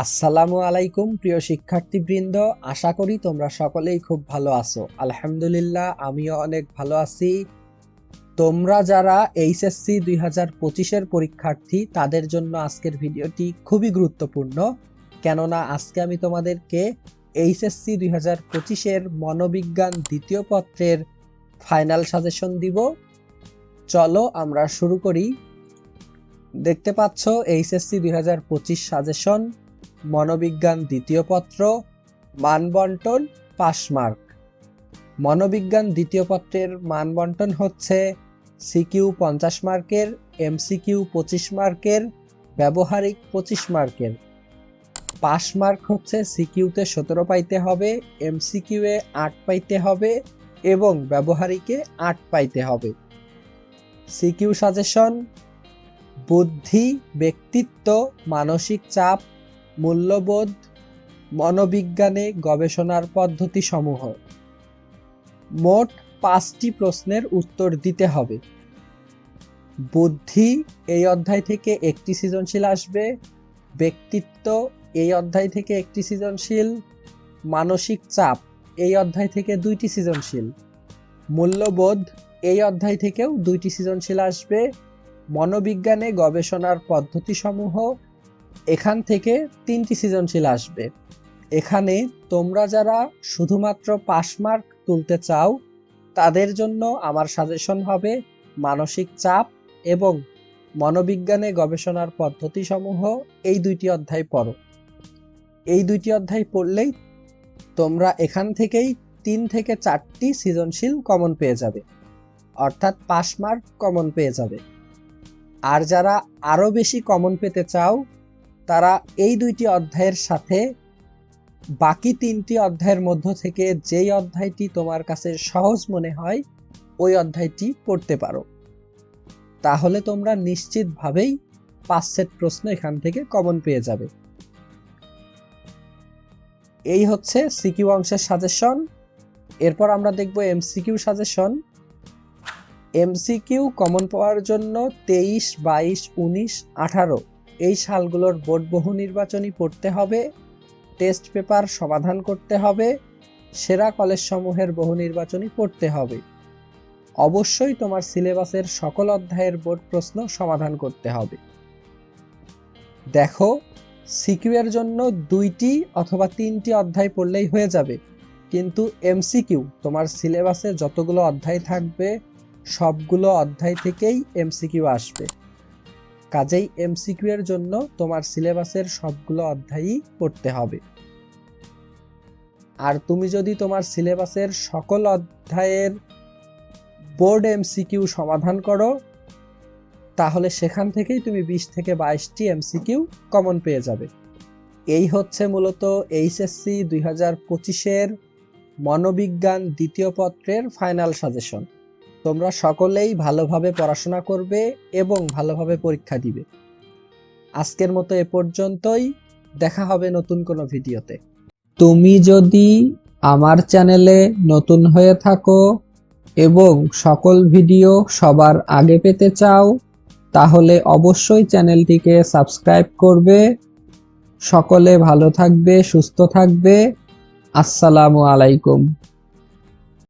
আসসালামু আলাইকুম, প্রিয় শিক্ষার্থীবৃন্দ। আশা করি তোমরা সকলেই খুব ভালো আছো। আলহামদুলিল্লাহ, আমিও অনেক ভালো আছি। তোমরা যারা এইচএসসি দুই হাজার পঁচিশের পরীক্ষার্থী, তাদের জন্য আজকের ভিডিওটি খুবই গুরুত্বপূর্ণ। কেননা, আজকে আমি তোমাদেরকে এইচএসসি দুই হাজার পঁচিশের মনোবিজ্ঞান দ্বিতীয় পত্রের ফাইনাল সাজেশন দিব। চলো আমরা শুরু করি। দেখতে পাচ্ছ, এইচএসসি দুই হাজার পঁচিশ সাজেশন। মনোবিজ্ঞান দ্বিতীয় পত্র, মানবন্টন, পাস মার্ক। মনোবিজ্ঞান দ্বিতীয় পত্রের মানবন্টন হচ্ছে সিকিউ পঞ্চাশ মার্কের, এমসিকিউ পঁচিশ মার্কের, ব্যবহারিক পঁচিশ মার্কের। পাস মার্ক হচ্ছে সিকিউতে সতেরো পাইতে হবে, এমসিকিউয়ে আট পাইতে হবে এবং ব্যবহারিকে আট পাইতে হবে। সিকিউ সাজেশন, বুদ্ধি, ব্যক্তিত্ব, মানসিক চাপ মূল্যবোধ, মনোবিজ্ঞানে গবেষণার পদ্ধতি সমূহ মোট পাঁচটি প্রশ্নের উত্তর দিতে হবে। বুদ্ধি এই অধ্যায় থেকে একটি সৃজনশীল আসবে, ব্যক্তিত্ব এই অধ্যায় থেকে একটি সৃজনশীল, মানসিক চাপ এই অধ্যায় থেকে দুইটি সৃজনশীল। মূল্যবোধ এই অধ্যায় থেকেও দুইটি সৃজনশীল আসবে, মনোবিজ্ঞানে গবেষণার পদ্ধতিসমূহ এখান থেকে তিনটি সৃজনশীল আসবে। এখানে তোমরা যারা শুধুমাত্র পাস মার্ক তুলতে চাও, তাদের জন্য আমার সাজেশন হবে মানসিক চাপ এবং মনোবিজ্ঞানে গবেষণার পদ্ধতিসমূহ এই দুইটি অধ্যায় পড়ো। এই দুইটি অধ্যায় পড়লেই তোমরা এখান থেকেই তিন থেকে চারটি সৃজনশীল কমন পেয়ে যাবে। অর্থাৎ পাস মার্ক কমন পেয়ে যাবে। আর যারা আরও বেশি কমন পেতে চাও তারা এই দুইটি অধ্যায়ের সাথে বাকি তিনটি অধ্যায়ের মধ্য থেকে যেই অধ্যায়টি তোমার কাছে সহজ মনে হয়, ওই অধ্যায়টি পড়তে পারো। তাহলে তোমরা নিশ্চিতভাবেই পাঁচ সেট প্রশ্ন এখান থেকে কমন পেয়ে যাবে। এই হচ্ছে সিকিউ অংশের সাজেশন। এরপর আমরা দেখব এমসিকিউ সাজেশন। এমসিকিউ কমন পাওয়ার জন্য তেইশ, বাইশ, উনিশ, আঠারো। এই সালগুলোর বোর্ড বহু নির্বাচনী পড়তে হবে, টেস্ট পেপার সমাধান করতে হবে, সেরা কলেজসমূহের বহু নির্বাচনী পড়তে হবে। অবশ্যই তোমার সিলেবাসের সকল অধ্যায়ের বোর্ড প্রশ্ন সমাধান করতে হবে। দেখো সিকিউ এর জন্য দুইটি অথবা তিনটি অধ্যায় পড়লেই হয়ে যাবে, কিন্তু এমসিকিউ, তোমার সিলেবাসে যতগুলো অধ্যায় থাকবে, সবগুলো অধ্যায় থেকেই এমসিকিউ আসবে। কাজেই এমসিকিউ এর জন্য তোমার সিলেবাসের সবগুলো অধ্যায়ই পড়তে হবে। আর তুমি যদি তোমার সিলেবাসের সকল অধ্যায়ের বোর্ড এমসিকিউ সমাধান করো, তাহলে সেখান থেকেই তুমি বিশ থেকে বাইশটি এমসিকিউ কমন পেয়ে যাবে। এই হচ্ছে মূলত এইচএসসি দুই হাজার পঁচিশের মনোবিজ্ঞান দ্বিতীয় পত্রের ফাইনাল সাজেশন। তোমরা সকলেই ভালোভাবে পড়াশোনা করবে এবং ভালোভাবে পরীক্ষা দিবে। আজকের মতো এ পর্যন্তই। দেখা হবে নতুন কোনো ভিডিওতে। তুমি যদি আমার চ্যানেলে নতুন হয়ে থাকো এবং সকল ভিডিও সবার আগে পেতে চাও, তাহলে অবশ্যই চ্যানেলটিকে সাবস্ক্রাইব করবে। সকলে ভালো থাকবে, সুস্থ থাকবে। আসসালামু আলাইকুম।